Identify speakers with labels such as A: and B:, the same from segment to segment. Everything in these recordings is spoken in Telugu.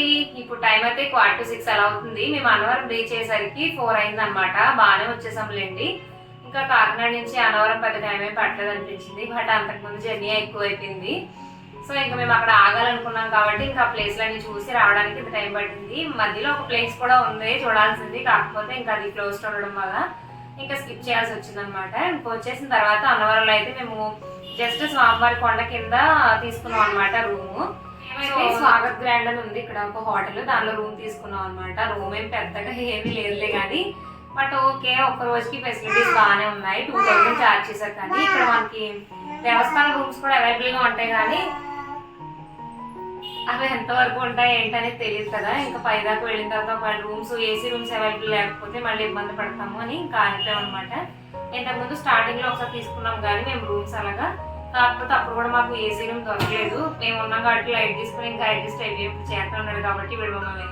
A: అవుతుంది. ఇప్పుడు టైం అయితే క్వార్టర్ టు సిక్స్ అలా అవుతుంది. మేము అన్నవరం రీచ్ అయ్యేసరికి ఫోర్ అయింది అనమాట బాగానే వచ్చేసాంలేండి. ఇంకా కాకినాడ నుంచి అన్నవరం పెద్ద టైం ఏం పట్టలేదు అనిపించింది బట్ అంతకుముందు జర్నీ ఎక్కువ అయిపోయింది సో ఇంకా మేము అక్కడ ఆగాలనుకున్నాం కాబట్టి ఇంకా ప్లేస్లన్నీ చూసి రావడానికి ఇంత టైం పట్టింది. మధ్యలో ఒక ప్లేస్ కూడా ఉంది చూడాల్సింది. కాకపోతే ఇంకా అది క్లోజ్ ఉండడం వల్ల ఇంకా స్కిప్ చేయాల్సి వచ్చింది అనమాట ఇంకా వచ్చేసిన తర్వాత అన్నవరంలో అయితే మేము జస్ట్ స్వామివారి కొండ కింద తీసుకున్నాం అనమాట రూము. స్వాగత్ గ్రాండ్ అని ఉంది ఇక్కడ ఒక హోటల్. దానిలో రూమ్ తీసుకున్నాం అనమాట రూమ్ ఏం పెద్దగా ఏమీ లేదులే కానీ బట్ ఓకే ఒక్క రోజుకి ఫెసిలిటీస్ బాగానే ఉన్నాయి. టూ థౌసండ్ ఛార్జ్ చేశారు కానీ. ఇక్కడ మనకి దేవస్థానం రూమ్స్ కూడా అవైలబుల్గా ఉంటాయి కానీ అవి ఎంతవరకు ఉంటాయి ఏంటనేది తెలియదు కదా. ఇంకా పై దాకా వెళ్ళిన తర్వాత రూమ్స్ ఏసీ రూమ్స్ అవైలబుల్ లేకపోతే మళ్ళీ ఇబ్బంది పడతాము అని ఇంకా ఆగిపోయాం అనమాట ఇంతకుముందు స్టార్టింగ్లో ఒకసారి తీసుకున్నాం కానీ మేము రూమ్స్ అలాగా కాకపోతే అప్పుడు కూడా మాకు ఏసీ రూమ్ దొరకలేదు. మేము ఉన్నాం కాబట్టి లైట్ తీసుకుని ఇంకా అడ్జస్ట్ అయిపోయి చేస్తా ఉన్నాడు కాబట్టి వీడు మమ్మల్ని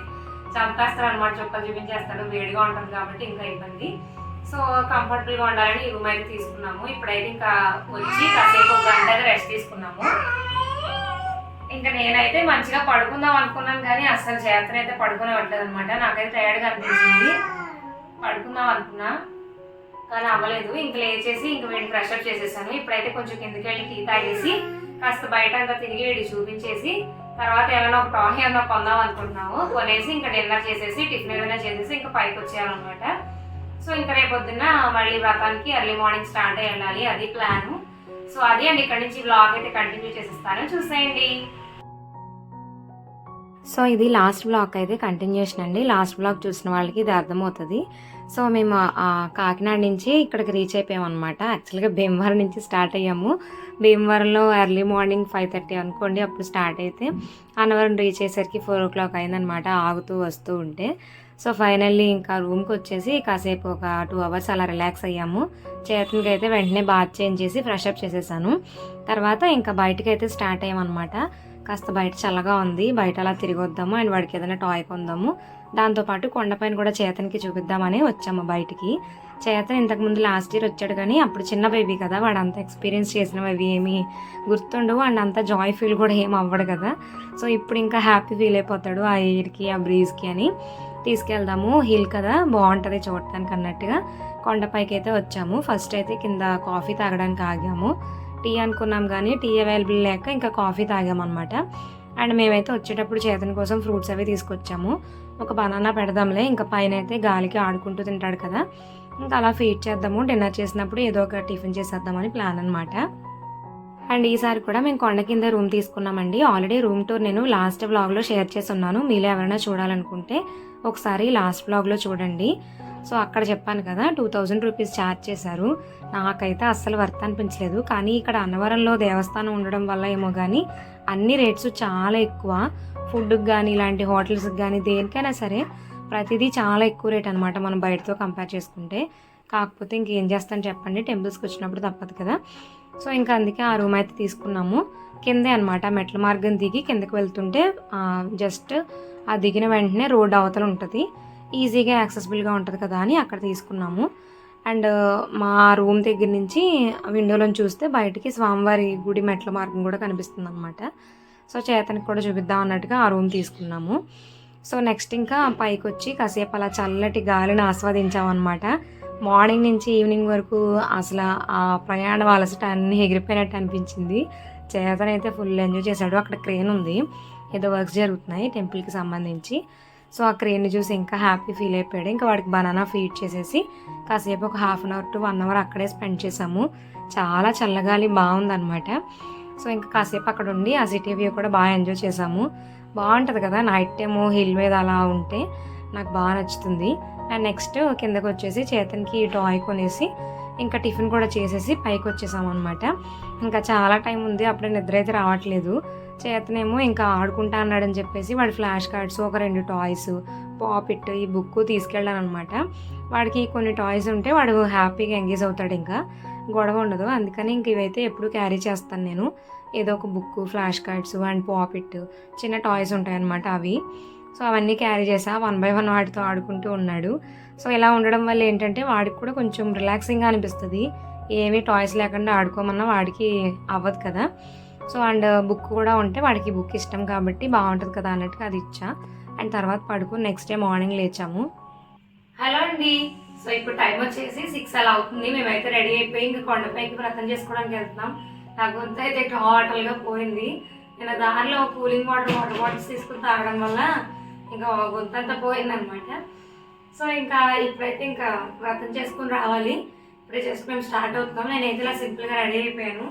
A: చంపేస్తారు అనమాట చుక్కలు చూపించేస్తాడు వేడిగా ఉంటుంది కాబట్టి ఇంకా ఇబ్బంది. సో కంఫర్టబుల్గా ఉండాలని ఈ రూమ్ అయితే తీసుకున్నాము. ఇప్పుడైతే ఇంకా వచ్చి కాసేపు ఒక గంట అయితే రెస్ట్ తీసుకున్నాము. ఇంకా నేనైతే మంచిగా పడుకుందాం అనుకున్నాను కానీ అస్సలు చేతనైతే అయితే పడుకునేవట్లేదు అనమాట నాకైతే టైర్డ్గా అనిపించింది. పడుకుందాం అనుకున్నా. కానీ అవ్వలేదు. ఇంక లేచేసి ఇంక వీడిని ఫ్రెష్ చేసేసాను. ఇప్పుడైతే కొంచెం కిందకి వెళ్ళి టీ తాగేసి కాస్త బయట అంతా తిరిగి వీడి చూపించేసి తర్వాత ఏమైనా ఒక టాయ్ ఏమైనా కొందాం అనుకుంటున్నాము. కొనేసి ఇంకా డిన్నర్ చేసేసి టిఫిన్ ఏదైనా చేసేసి ఇంకా పైకి వచ్చేయాలన్నమాట. సో ఇంకా రేపు పొద్దున్న మళ్ళీ వ్రతానికి ఎర్లీ మార్నింగ్ స్టార్ట్ అయ్యి వెళ్ళాలి అది ప్లాను సో అదే అండి. ఇక్కడ నుంచి బ్లాగ్ అయితే కంటిన్యూ చేసేస్తాను. చూసేయండి.
B: సో ఇది లాస్ట్ బ్లాక్ అయితే కంటిన్యూషన్ అండి. లాస్ట్ బ్లాక్ చూసిన వాళ్ళకి ఇది అర్థమవుతుంది. సో మేము కాకినాడ నుంచి ఇక్కడికి రీచ్ అయిపోయామన్నమాట. అనమాట యాక్చువల్గా భీమవరం నుంచి స్టార్ట్ అయ్యాము. భీమవరంలో ఎర్లీ మార్నింగ్ ఫైవ్ థర్టీ అనుకోండి అప్పుడు స్టార్ట్ అయితే అన్నవరం రీచ్ అయ్యేసరికి ఫోర్ ఓ క్లాక్ అయిందనమాట ఆగుతూ వస్తూ ఉంటే. సో ఫైనల్లీ ఇంకా రూమ్కి వచ్చేసి కాసేపు ఒక టూ అవర్స్ అలా రిలాక్స్ అయ్యాము. చేతనికి అయితే వెంటనే బాత్ చేంజ్ చేసి ఫ్రెష్ అప్ చేసేసాను. తర్వాత ఇంకా బయటకైతే అయితే స్టార్ట్ అయ్యామన్నమాట. కాస్త బయట చల్లగా ఉంది. బయట అలా తిరిగి వద్దాము. అండ్ వాడికి ఏదైనా టాయ్ కొందాము. దాంతోపాటు కొండపైన కూడా చేతనికి చూపిద్దామని వచ్చాము బయటికి. చేతన్ ఇంతకుముందు లాస్ట్ ఇయర్ వచ్చాడు కానీ అప్పుడు చిన్న బేబీ కదా. వాడు అంత ఎక్స్పీరియన్స్ చేసినవి అవి ఏమి గుర్తుండవు. అండ్ అంత జాయ్ ఫీల్ కూడా ఏం అవ్వడు కదా. సో ఇప్పుడు ఇంకా హ్యాపీ ఫీల్ అయిపోతాడు ఆ ఎయిర్కి ఆ బ్రీజ్కి అని. తీసుకెళ్దాము. హిల్ కదా. బాగుంటుంది చూడటానికి అన్నట్టుగా. కొండపైకి అయితే వచ్చాము. ఫస్ట్ అయితే కింద కాఫీ తాగడానికి ఆగాము. టీ అనుకున్నాం కానీ టీ అవైలబుల్ లేక ఇంకా కాఫీ తాగామన్నమాట. అండ్ మేమైతే వచ్చేటప్పుడు చేతన్ కోసం ఫ్రూట్స్ అవి తీసుకొచ్చాము. ఒక బనానా పెడదాంలే ఇంకా పైన అయితే గాలికి ఆడుకుంటూ తింటాడు కదా. ఇంకా అలా ఫీడ్ చేద్దాము డిన్నర్ చేసినప్పుడు ఏదో ఒక టిఫిన్ చేసేద్దామని ప్లాన్ అనమాట అండ్ ఈసారి కూడా మేము కొండ కింద రూమ్ తీసుకున్నామండి. ఆల్రెడీ రూమ్ టూర్ నేను లాస్ట్ వ్లాగ్లో షేర్ చేసి ఉన్నాను మీలో ఎవరైనా చూడాలనుకుంటే ఒకసారి లాస్ట్ బ్లాగ్లో చూడండి. సో అక్కడ చెప్పాను కదా టూ థౌజండ్ రూపీస్ ఛార్జ్ చేశారు. నాకైతే అస్సలు వర్త్ అనిపించలేదు. కానీ ఇక్కడ అన్నవరంలో దేవస్థానం ఉండడం వల్ల ఏమో కానీ అన్ని రేట్స్ చాలా ఎక్కువ. ఫుడ్కి కానీ ఇలాంటి హోటల్స్కి కానీ దేనికైనా సరే ప్రతిదీ చాలా ఎక్కువ రేట్ అనమాట మనం బయటతో కంపేర్ చేసుకుంటే. కాకపోతే ఇంకేం చేస్తాను చెప్పండి టెంపుల్స్కి వచ్చినప్పుడు తప్పదు కదా. సో ఇంకా అందుకే ఆ రూమ్ అయితే తీసుకున్నాము. కిందే అనమాట మెట్ల మార్గం దిగి కిందకి వెళ్తుంటే జస్ట్ ఆ దిగిన వెంటనే రోడ్ అవతల ఉంటుంది. ఈజీగా యాక్సెసిబుల్గా ఉంటుంది కదా అని అక్కడ తీసుకున్నాము. అండ్ మా రూమ్ దగ్గర నుంచి విండోలో చూస్తే బయటికి స్వామివారి గుడి మెట్ల మార్గం కూడా కనిపిస్తుంది అనమాట సో చేతనికి కూడా చూపిద్దాం అన్నట్టుగా ఆ రూమ్ తీసుకున్నాము. సో నెక్స్ట్ ఇంకా పైకి వచ్చి కాసేపు అలా చల్లటి గాలిని ఆస్వాదించామన్నమాట. మార్నింగ్ నుంచి ఈవినింగ్ వరకు అసలు ఆ ప్రయాణం అలసట అన్ని ఎగిరిపోయినట్టు అనిపించింది. చేతన్ అయితే ఫుల్ ఎంజాయ్ చేశాడు. అక్కడ క్రేన్ ఉంది. ఏదో వర్క్స్ జరుగుతున్నాయి టెంపుల్కి సంబంధించి. సో ఆ క్రేన్ని చూసి ఇంకా హ్యాపీ ఫీల్ అయిపోయాడు. ఇంకా వాడికి బనానా ఫీడ్ చేసేసి కాసేపు ఒక half an hour to one hour అక్కడే స్పెండ్ చేసాము చాలా చల్లగాలి బాగుందనమాట సో ఇంకా కాసేపు అక్కడ ఉండి ఆ సిటీ వ్యూ కూడా బాగా ఎంజాయ్ చేసాము బాగుంటుంది కదా నైట్ టైము హిల్ మీద అలా ఉంటే. నాకు బాగా నచ్చుతుంది. అండ్ నెక్స్ట్ కిందకు వచ్చేసి చేతన్కి టాయ్ కొనేసి ఇంకా టిఫిన్ కూడా చేసేసి పైకి వచ్చేసాం అనమాట ఇంకా చాలా టైం ఉంది అప్పుడే నిద్ర అయితే రావట్లేదు. చేతనేమో ఇంకా ఆడుకుంటా అన్నాడని చెప్పేసి వాడి ఫ్లాష్ కార్డ్స్ ఒక రెండు టాయ్స్ పాపిట్ ఈ బుక్ తీసుకెళ్ళాను అనమాట వాడికి కొన్ని టాయ్స్ ఉంటే వాడు హ్యాపీగా ఎంగేజ్ అవుతాడు ఇంకా. గొడవ ఉండదు అందుకని ఇంక ఇవైతే ఎప్పుడు క్యారీ చేస్తాను నేను. ఏదో ఒక book flash cards and pop it చిన్న టాయ్స్ ఉంటాయన్నమాట అవి. సో అవన్నీ క్యారీ చేసా. వన్ బై వన్ వాటితో ఆడుకుంటూ ఉన్నాడు. సో ఇలా ఉండడం వల్ల ఏంటంటే వాడికి కూడా కొంచెం రిలాక్సింగ్గా అనిపిస్తుంది. ఏమీ టాయ్స్ లేకుండా ఆడుకోమన్నా వాడికి అవ్వదు కదా. సో అండ్ బుక్ కూడా ఉంటే వాడికి బుక్ ఇష్టం కాబట్టి బాగుంటుంది కదా అన్నట్టుగా అది ఇచ్చా. అండ్ తర్వాత పడుకుని నెక్స్ట్ డే మార్నింగ్ లేచాము.
A: హలో అండి. సో ఇప్పుడు టైం వచ్చేసి సిక్స్ అలా అవుతుంది. మేమైతే రెడీ అయిపోయి ఇంకా కొండపైకి వ్రతం చేసుకోవడానికి వెళ్తున్నాం. నా గొంతు అయితే టోటల్ పోయింది. నేను దారిలో కూలింగ్ వాటర్ వాటర్ బాటిల్స్ తీసుకుని తాగడం వల్ల ఇంకా గొంతంతా పోయిందనమాట. సో ఇంకా ఇప్పుడైతే ఇంకా వ్రతం చేసుకుని రావాలి. ఇప్పుడే జస్ట్ మేము స్టార్ట్ అవుతున్నాం. నేనైతే ఇలా సింపుల్గా రెడీ అయిపోయాను.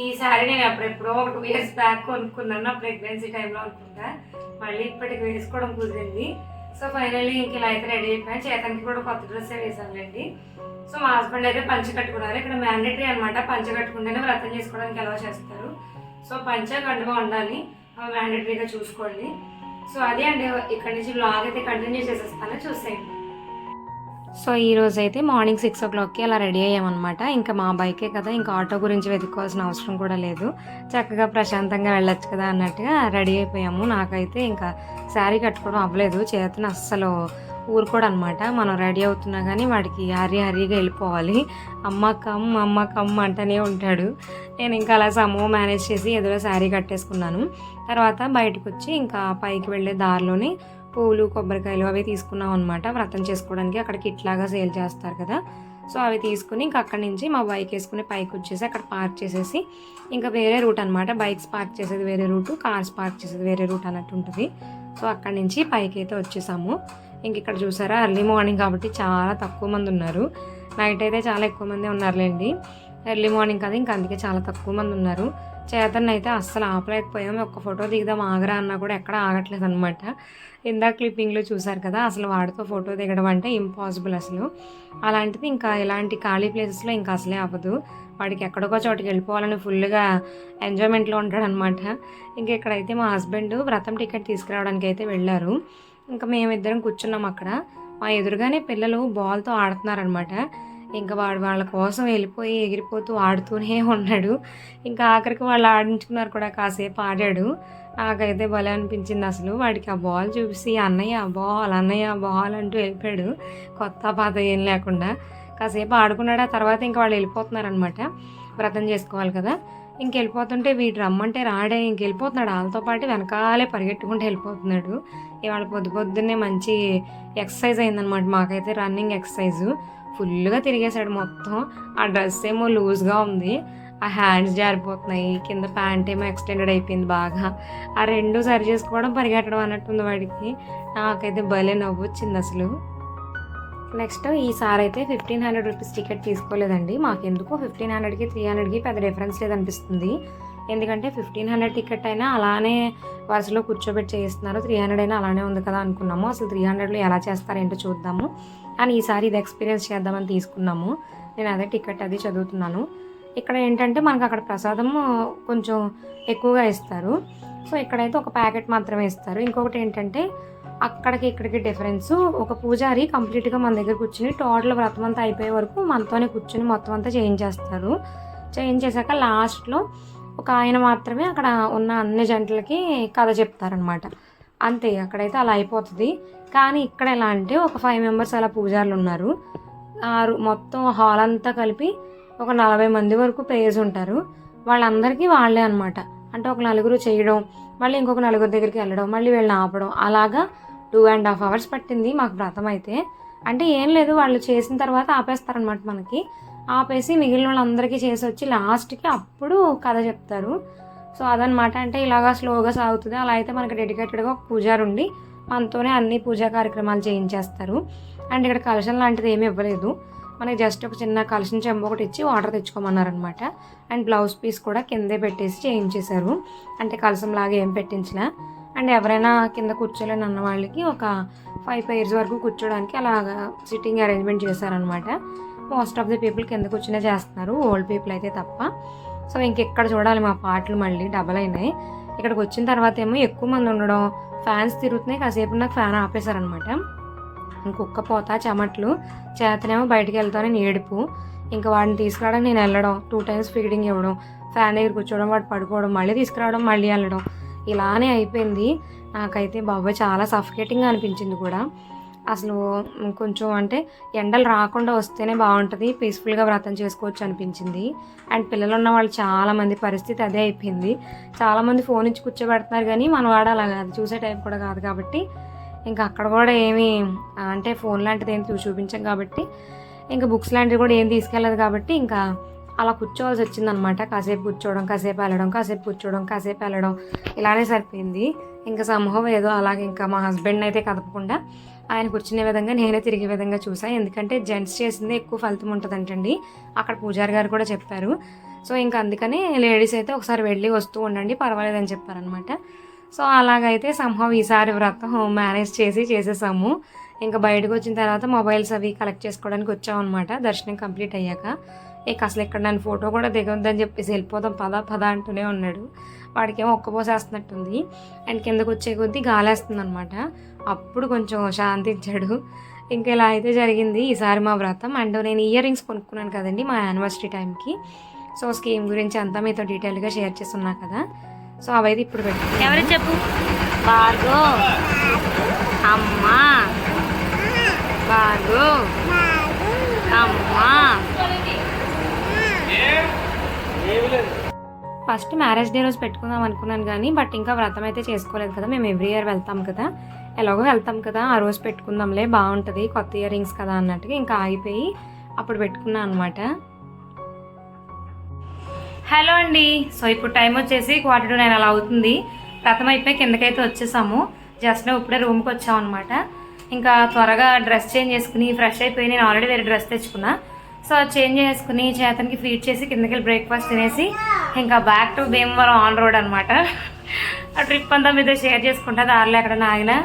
A: ఈ శారీ నేను అప్పుడెప్పుడో ఒక టూ ఇయర్స్ బ్యాక్ కొనుక్కున్నాను నా ప్రెగ్నెన్సీ టైంలో అనుకుంటా. మళ్ళీ ఇప్పటికి వేసుకోవడం కుదిరింది. సో ఫైనల్లీ ఇంక ఇలా అయితే రెడీ అయిపోయాను. చేతనికి కూడా కొత్త డ్రెస్సే వేసానులేండి. సో మా హస్బెండ్ అయితే పంచ కట్టుకున్నారు. ఇక్కడ మ్యాండేటరీ అనమాట పంచ కట్టుకుంటేనే వ్రతం చేసుకోవడానికి ఎలా చేస్తారు. సో పంచ గండుగా ఉండాలి. మ్యాండేటరీగా చూసుకోండి. సో అదే అండి ఇక్కడ నుంచి బ్లాగ్ అయితే కంటిన్యూ చేసేస్తాను చూసేయండి.
B: సో ఈ రోజు అయితే మార్నింగ్ సిక్స్ ఓ క్లాక్కి అలా రెడీ అయ్యామన్నమాట. ఇంకా మా బైకే కదా ఇంకా ఆటో గురించి వెతుక్కోవాల్సిన అవసరం కూడా లేదు. చక్కగా ప్రశాంతంగా వెళ్ళొచ్చు కదా అన్నట్టుగా రెడీ అయిపోయాము. నాకైతే ఇంకా శారీ కట్టుకోవడం అవ్వలేదు. చేతను అస్సలు ఊరుకోడు అనమాట మనం రెడీ అవుతున్నా కానీ వాడికి హరి హరిగా వెళ్ళిపోవాలి. అమ్మ కమ్ అమ్మ కమ్ అంటూనే ఉంటాడు. నేను ఇంకా అలా సమూహం మేనేజ్ చేసి ఎదురు శారీ కట్టేసుకున్నాను. తర్వాత బయటకు వచ్చి ఇంకా పైకి వెళ్ళే దారిలోనే పూలు కొబ్బరికాయలు అవి తీసుకున్నాం అనమాట వ్రతం చేసుకోవడానికి అక్కడికి ఇట్లాగా సేల్ చేస్తారు కదా. సో అవి తీసుకుని ఇంకా అక్కడి నుంచి మా బైక్ వేసుకుని పైకి వచ్చేసి అక్కడ పార్క్ చేసేసి ఇంకా వేరే రూట్ అనమాట బైక్స్ పార్క్ చేసేది వేరే రూట్ కార్స్ పార్క్ చేసేది వేరే రూట్ అన్నట్టు ఉంటుంది. సో అక్కడి నుంచి పైకి అయితే వచ్చేసాము. ఇంక ఇక్కడ చూసారా ఎర్లీ మార్నింగ్ కాబట్టి చాలా తక్కువ మంది ఉన్నారు. నైట్ అయితే చాలా ఎక్కువ మంది ఉన్నారులేండి. ఎర్లీ మార్నింగ్ కదా ఇంకా అందుకే చాలా తక్కువ మంది ఉన్నారు. చేతన్ అయితే అస్సలు ఆపలేకపోయాము ఒక్క ఫోటో దిగుదాం ఆగరా అన్నా కూడా ఎక్కడ ఆగట్లేదు అనమాట ఇందాక క్లిప్పింగ్లో చూసారు కదా అసలు వాడితో ఫోటో దిగడం అంటే ఇంపాసిబుల్ అసలు. అలాంటిది ఇంకా ఇలాంటి ఖాళీ ప్లేసెస్లో ఇంకా అసలే అవ్వదు. వాడికి ఎక్కడికో చోటికి వెళ్ళిపోవాలని ఫుల్గా ఎంజాయ్మెంట్లో ఉంటాడనమాట ఇంకా ఇక్కడైతే మా హస్బెండ్ వ్రతం టికెట్ తీసుకురావడానికి అయితే వెళ్ళారు. ఇంకా మేమిద్దరం కూర్చున్నాం అక్కడ. మా ఎదురుగానే పిల్లలు బాల్తో ఆడుతున్నారనమాట ఇంకా వాడు వాళ్ళ కోసం వెళ్ళిపోయి ఎగిరిపోతూ ఆడుతూనే ఉన్నాడు. ఇంకా ఆఖరికి వాళ్ళు ఆడించుకున్నారు కూడా కాసేపు ఆడాడు. నాకైతే భలే అనిపించింది అసలు. వాడికి ఆ బాల్ చూపిసి అన్నయ్య బాల్ అన్నయ్య బాల్ అంటూ వెళ్ళిపోయాడు. కొత్త పాత ఏం లేకుండా. కాసేపు ఆడుకున్నాడు. ఆ తర్వాత ఇంకా వాళ్ళు వెళ్ళిపోతున్నారనమాట. వ్రతం చేసుకోవాలి కదా. ఇంక వెళ్ళిపోతుంటే వీడు రమ్మంటే రాడే. ఇంక వెళ్ళిపోతున్నాడు. వాళ్ళతో పాటు వెనకాలే పరిగెట్టుకుంటూ వెళ్ళిపోతున్నాడు. ఇవాళ పొద్దు పొద్దున్నే మంచి ఎక్సర్సైజ్ అయిందనమాట. మాకైతే రన్నింగ్ ఎక్సర్సైజ్. ఫుల్గా తిరిగేశాడు మొత్తం. ఆ డ్రెస్ ఏమో లూజ్గా ఉంది. ఆ హ్యాండ్స్ జారిపోతున్నాయి. కింద ప్యాంట్ ఏమో ఎక్స్టెండెడ్ అయిపోయింది బాగా. ఆ రెండు సరి చేసుకోవడం పరిగెట్టడం అన్నట్టుంది వాడికి. నాకైతే భలే నవ్వు వచ్చింది అసలు. నెక్స్ట్ ఈసారి అయితే ఫిఫ్టీన్ హండ్రెడ్ రూపీస్ టికెట్ తీసుకోలేదండి. మాకెందుకు ఫిఫ్టీన్ హండ్రెడ్కి త్రీ హండ్రెడ్కి పెద్ద డిఫరెన్స్ లేదనిపిస్తుంది. ఎందుకంటే ఫిఫ్టీన్ హండ్రెడ్ టికెట్ అయినా అలానే వరుసలో కూర్చోబెట్టి చేయిస్తున్నారు. త్రీ హండ్రెడ్ అయినా అలానే ఉంది కదా అనుకున్నాము. అసలు త్రీ హండ్రెడ్లో ఎలా చేస్తారేంటో చూద్దాము. అని ఈసారి ఇది ఎక్స్పీరియన్స్ చేద్దామని తీసుకున్నాము. నేను అదే టికెట్ అది చదువుతున్నాను. ఇక్కడ ఏంటంటే మనకు అక్కడ ప్రసాదం కొంచెం ఎక్కువగా ఇస్తారు. సో ఇక్కడైతే ఒక ప్యాకెట్ మాత్రమే ఇస్తారు. ఇంకొకటి ఏంటంటే అక్కడికి ఇక్కడికి డిఫరెన్స్. ఒక పూజారి కంప్లీట్గా మన దగ్గర కూర్చుని టోటల్ వ్రతం అంతా అయిపోయే వరకు మనతోనే కూర్చుని మొత్తం అంతా చేయించేస్తారు. చేయించేశాక లాస్ట్లో ఒక ఆయన మాత్రమే అక్కడ ఉన్న అన్ని జంటలకి కథ చెప్తారనమాట అంతే అక్కడైతే అలా అయిపోతుంది. కానీ ఇక్కడ ఎలా అంటే ఒక ఫైవ్ మెంబర్స్ అలా పూజారులు ఉన్నారు. ఆరు మొత్తం హాల్ అంతా కలిపి ఒక నలభై మంది వరకు ప్లేయర్స్ ఉంటారు. వాళ్ళందరికీ వాళ్ళే అనమాట అంటే ఒక నలుగురు చేయడం మళ్ళీ ఇంకొక నలుగురు దగ్గరికి వెళ్ళడం మళ్ళీ వీళ్ళని ఆపడం. అలాగా టూ అండ్ హాఫ్ అవర్స్ పట్టింది మాకు వ్రతం అయితే. అంటే ఏం లేదు వాళ్ళు చేసిన తర్వాత ఆపేస్తారనమాట మనకి. ఆపేసి మిగిలిన వాళ్ళందరికీ చేసి వచ్చి లాస్ట్కి అప్పుడు కథ చెప్తారు. సో అదనమాట అంటే ఇలాగా స్లోగా సాగుతుంది. అలా అయితే మనకి డెడికేటెడ్గా ఒక పూజారు ఉండి మనతోనే అన్ని పూజా కార్యక్రమాలు చేయించేస్తారు. అండ్ ఇక్కడ కలశం లాంటిది ఏమీ ఇవ్వలేదు. మనకి జస్ట్ ఒక చిన్న కలశం చెంబు ఒకటి ఇచ్చి వాటర్ తెచ్చుకోమన్నారనమాట. అండ్ బ్లౌజ్ పీస్ కూడా కిందే పెట్టేసి చేయించేశారు. అంటే కలశం లాగా ఏం పెట్టించిన. అండ్ ఎవరైనా కింద కూర్చోలేని అన్న వాళ్ళకి ఒక ఫైవ్ పేర్స్ వరకు కూర్చోడానికి అలాగా సిట్టింగ్ అరేంజ్మెంట్ చేశారనమాట. మోస్ట్ ఆఫ్ ది పీపుల్ కింద కూర్చునే చేస్తున్నారు. ఓల్డ్ పీపుల్ అయితే తప్ప. సో ఇంకెక్కడ చూడాలి మా పాటలు మళ్ళీ డబల్ అయినాయి. ఇక్కడికి వచ్చిన తర్వాత ఏమో ఎక్కువ మంది ఉండడం ఫ్యాన్స్ తిరుగుతున్నాయి. కాసేపు నాకు ఫ్యాన్ ఆపేశారనమాట ఇంకొక్క పోత చెమట్లు. చేతనేమో బయటికి నేను ఏడుపు. ఇంకా వాడిని తీసుకురావడం నేను వెళ్ళడం టూ టైమ్స్ ఫీడింగ్ ఇవ్వడం ఫ్యాన్ దగ్గర కూర్చోవడం వాడు పడుకోవడం మళ్ళీ తీసుకురావడం మళ్ళీ వెళ్ళడం. ఇలానే అయిపోయింది. నాకైతే బాబాయ్ చాలా సఫికేటింగ్గా అనిపించింది కూడా. అసలు కొంచెం అంటే ఎండలు రాకుండా వస్తేనే బాగుంటుంది పీస్ఫుల్గా వ్రతం చేసుకోవచ్చు అనిపించింది. అండ్ పిల్లలు ఉన్న వాళ్ళు చాలామంది పరిస్థితి అదే అయిపోయింది. చాలామంది ఫోన్ ఇచ్చి కూర్చోబెడుతున్నారు కానీ మన వాడు అలా కాదు చూసే టైం కూడా కాదు కాబట్టి. ఇంకా అక్కడ కూడా ఏమి అంటే ఫోన్ లాంటిది ఏం చూ- చూపించాం కాబట్టి. ఇంకా బుక్స్ లాంటివి కూడా ఏం తీసుకెళ్ళదు కాబట్టి ఇంకా అలా కూర్చోవాల్సి వచ్చిందనమాట. కాసేపు కూర్చోవడం కాసేపు వెళ్ళడం కాసేపు కూర్చోవడం కాసేపు వెళ్ళడం ఇలానే సరిపోయింది. ఇంకా సమూహం ఏదో అలాగే ఇంకా మా హస్బెండ్ అయితే కదపకుండా ఆయన కూర్చునే విధంగా నేనే తిరిగే విధంగా చూసాను ఎందుకంటే జెంట్స్ చేసింది ఎక్కువ ఫలితం ఉంటుందంటండి. అక్కడ పూజారి గారు కూడా చెప్పారు. సో ఇంకా అందుకని లేడీస్ అయితే ఒకసారి వెళ్ళి వస్తూ ఉండండి పర్వాలేదని చెప్పారనమాట సో అలాగైతే సంహం ఈసారి వ్రతం మేనేజ్ చేసి చేసేసాము. ఇంకా బయటకు వచ్చిన తర్వాత మొబైల్స్ అవి కలెక్ట్ చేసుకోవడానికి వచ్చామన్నమాట. దర్శనం కంప్లీట్ అయ్యాక. ఇక అసలు ఇక్కడ నన్ను ఫోటో కూడా దిగొద్దని చెప్పేసి వెళ్ళిపోదాం పద పద అంటూనే ఉన్నాడు. వాడికేమో ఒక్కపోసేస్తున్నట్టుంది అండ్ కిందకు వచ్చే కొద్దీ గాలేస్తుంది అనమాట అప్పుడు కొంచెం శాంతించాడు ఇంకా ఇలా అయితే జరిగింది. ఈసారి మా వ్రతం అండ్ నేను ఇయర్ రింగ్స్ కొనుక్కున్నాను కదండి మా యానివర్సరీ టైంకి. సో స్కీమ్ గురించి అంతా మీతో డీటెయిల్గా షేర్ చేస్తున్నా కదా. సో అవైతే ఇప్పుడు పెట్టాను
A: ఎవరు చెప్పు? బార్గో. అమ్మా.
B: బాగు
A: అమ్మా.
B: ఫస్ట్ మ్యారేజ్ డే రోజు పెట్టుకుందాం అనుకున్నాను కానీ బట్ ఇంకా వ్రతం అయితే చేసుకోలేదు కదా. మేము ఎవ్రీ ఇయర్ వెళ్తాం కదా. ఎలాగో వెళ్తాం కదా. ఆ రోజు పెట్టుకుందాంలే బాగుంటుంది కొత్త ఇయర్ రింగ్స్ కదా అన్నట్టుగా ఇంకా ఆగిపోయి అప్పుడు పెట్టుకున్నాను అనమాట
A: హలో అండి. సో ఇప్పుడు టైం వచ్చేసి క్వార్టర్ టు నైన్ అలా అవుతుంది. వ్రతం అయిపోయి కిందకైతే వచ్చేసాము. జస్ట్ ఇప్పుడే రూమ్కి వచ్చాం అనమాట ఇంకా త్వరగా డ్రెస్ చేంజ్ చేసుకుని ఫ్రెష్ అయిపోయి నేను ఆల్రెడీ వేరే డ్రెస్ తెచ్చుకున్నా. సో చేంజ్ చేసుకుని చేతనికి ఫీడ్ చేసి కిందకి వెళ్ళి బ్రేక్ఫాస్ట్ తినేసి ఇంకా back to Bhimavaram on road అనమాట ఆ ట్రిప్ అంతా మీతో షేర్ చేసుకుంటా దారిలో ఎక్కడ ఆగినా.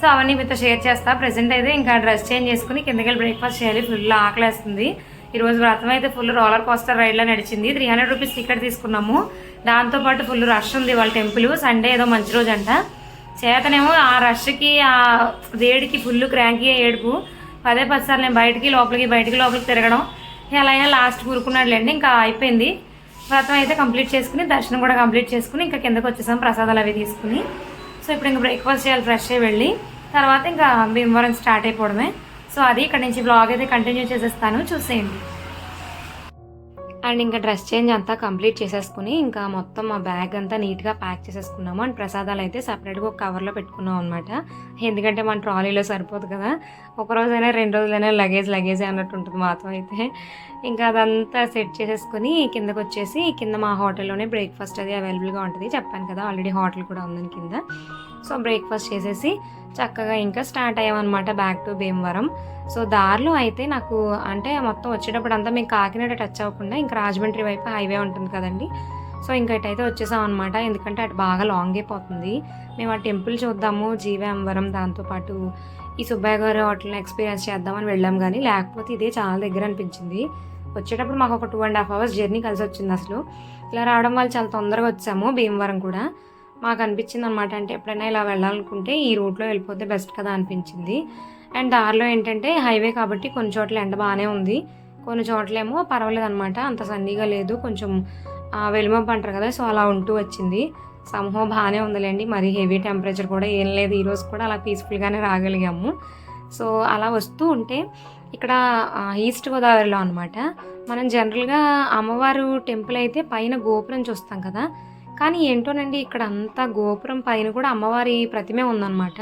A: సో అవన్నీ మీతో షేర్ చేస్తా. ప్రెసెంట్ అయితే ఇంకా డ్రెస్ చేంజ్ చేసుకుని కిందకి వెళ్ళి బ్రేక్ఫాస్ట్ చేయాలి. ఫుల్ ఆకలేస్తుంది. ఈరోజు వ్రతం అయితే ఫుల్ రోలర్ కోస్టర్ రైడ్లో నడిచింది. త్రీ హండ్రెడ్ రూపీస్ టికెట్ తీసుకున్నాము. దాంతోపాటు ఫుల్ రష్ ఉంది వాళ్ళ టెంపుల్ సండే ఏదో మంచి రోజు అంట చేతనేమో ఆ రష్కి ఆ వేడికి ఫుల్ క్రాంకీ ఏడుపు. పదే పది సార్లు నేను బయటికి లోపలికి బయటికి లోపలికి తిరగడం. ఎలా అయినా లాస్ట్ కూరుకున్నాడులేండి ఇంకా అయిపోయింది. వ్రతం అయితే కంప్లీట్ చేసుకుని దర్శనం కూడా కంప్లీట్ చేసుకుని ఇంకా కిందకు వచ్చేసాం ప్రసాదాలు అవి తీసుకుని. సో ఇప్పుడు ఇంకా బ్రేక్ఫాస్ట్ చేయాలి ఫ్రెష్ అయ్యి వెళ్ళి. తర్వాత ఇంకా భీమవరం స్టార్ట్ అయిపోవడమే. సో అది ఇక్కడ నుంచి బ్లాగ్ అయితే కంటిన్యూ చేసేస్తాను. చూసేయండి.
B: అండ్ ఇంకా డ్రెస్ చేంజ్ అంతా కంప్లీట్ చేసేసుకుని ఇంకా మొత్తం మా బ్యాగ్ అంతా నీట్గా ప్యాక్ చేసేసుకున్నాము. అండ్ ప్రసాదాలు అయితే సపరేట్గా ఒక కవర్లో పెట్టుకున్నాం అనమాట ఎందుకంటే మన ట్రాలీలో సరిపోదు కదా. ఒక రోజైనా రెండు రోజులైనా లగేజ్ లగేజ్ అన్నట్టు ఉంటుంది మాతో అయితే. ఇంకా అదంతా సెట్ చేసేసుకుని కిందకు వచ్చేసి కింద మా హోటల్లోనే బ్రేక్ఫాస్ట్ అది అవైలబుల్గా ఉంటుంది. చెప్పాను కదా ఆల్రెడీ హోటల్ కూడా ఉందని కింద. సో బ్రేక్ఫాస్ట్ చేసేసి చక్కగా ఇంకా స్టార్ట్ అయ్యామన్నమాట బ్యాక్ టు భీమవరం. సో దారిలో అయితే నాకు అంటే మొత్తం వచ్చేటప్పుడు అంతా మేము కాకినాడ టచ్ అవ్వకుండా ఇంకా రాజమండ్రి వైపు హైవే ఉంటుంది కదండి. సో ఇంకా ఇటైతే వచ్చేసాం అనమాట ఎందుకంటే అటు బాగా లాంగ్ అయిపోతుంది మేము ఆ టెంపుల్ చూద్దాము జీవాంబరం దాంతోపాటు ఈ సుబ్బయ్య గారి హోటల్ని ఎక్స్పీరియన్స్ చేద్దామని వెళ్ళాం కానీ లేకపోతే ఇదే చాలా దగ్గర అనిపించింది. వచ్చేటప్పుడు మాకు ఒక two and half hours journey కలిసి వచ్చింది అసలు. ఇలా రావడం వల్ల చాలా తొందరగా వచ్చాము భీమవరం కూడా. మాకు అనిపించింది అనమాట అంటే ఎప్పుడైనా ఇలా వెళ్ళాలనుకుంటే ఈ రూట్లో వెళ్ళిపోతే బెస్ట్ కదా అనిపించింది. అండ్ దారిలో ఏంటంటే హైవే కాబట్టి కొన్ని చోట్ల ఎండ బాగానే ఉంది. కొన్ని చోట్లేమో పర్వాలేదు అనమాట అంత సన్నీగా లేదు. కొంచెం ఆ, వెలుమప్పు అంటారు కదా సో అలా ఉంటూ వచ్చింది. సమూహం బాగానే ఉందిలేండి. మరి హెవీ టెంపరేచర్ కూడా ఏం లేదు. ఈరోజు కూడా అలా పీస్ఫుల్గానే రాగలిగాము. సో అలా వస్తూ ఉంటే ఇక్కడ ఈస్ట్ గోదావరిలో అనమాట మనం జనరల్గా అమ్మవారు టెంపుల్ అయితే పైన గోపురం చూస్తాం కదా కానీ ఏంటోనండి ఇక్కడ అంతా గోపురం పైన కూడా అమ్మవారి ప్రతిమే ఉందన్నమాట.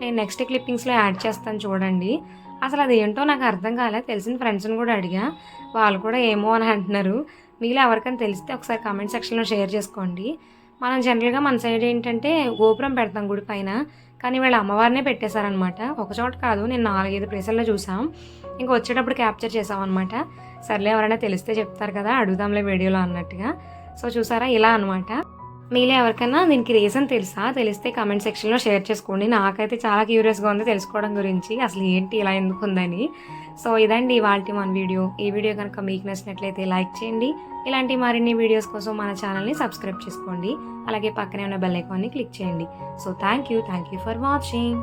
B: నేను నెక్స్ట్ క్లిప్పింగ్స్లో యాడ్ చేస్తాను చూడండి. అసలు అది ఏంటో నాకు అర్థం కాలే తెలిసిన ఫ్రెండ్స్ని కూడా అడిగా. వాళ్ళు కూడా ఏమో అని అంటున్నారు. మీలో ఎవరికైనా తెలిస్తే ఒకసారి కామెంట్ సెక్షన్లో షేర్ చేసుకోండి. మనం జనరల్గా మన సైడ్ ఏంటంటే గోపురం పెడతాం గుడి పైన కానీ వీళ్ళు అమ్మవారినే పెట్టేశారనమాట ఒక చోట కాదు నేను నాలుగైదు ప్లేసుల్లో చూసాం ఇంకా వచ్చేటప్పుడు క్యాప్చర్ చేసాం అనమాట సర్లే ఎవరైనా తెలిస్తే చెప్తారు కదా అడుగుదాంలే వీడియోలో అన్నట్టుగా. సో చూసారా ఇలా అనమాట మీలో ఎవరికైనా దీనికి రీజన్ తెలుసా? తెలిస్తే కామెంట్ సెక్షన్లో షేర్ చేసుకోండి. నాకైతే చాలా క్యూరియస్గా ఉంది తెలుసుకోవడం గురించి. అసలు ఏంటి ఇలా ఎందుకు ఉందని. సో ఇదండి ఇవాళ మన వీడియో ఈ వీడియో కనుక మీకు నచ్చినట్లయితే లైక్ చేయండి. ఇలాంటి మరిన్ని వీడియోస్ కోసం మన ఛానల్ని సబ్స్క్రైబ్ చేసుకోండి. అలాగే పక్కనే ఉన్న బెల్ ఐకాన్ని క్లిక్ చేయండి. So thank you thank you for watching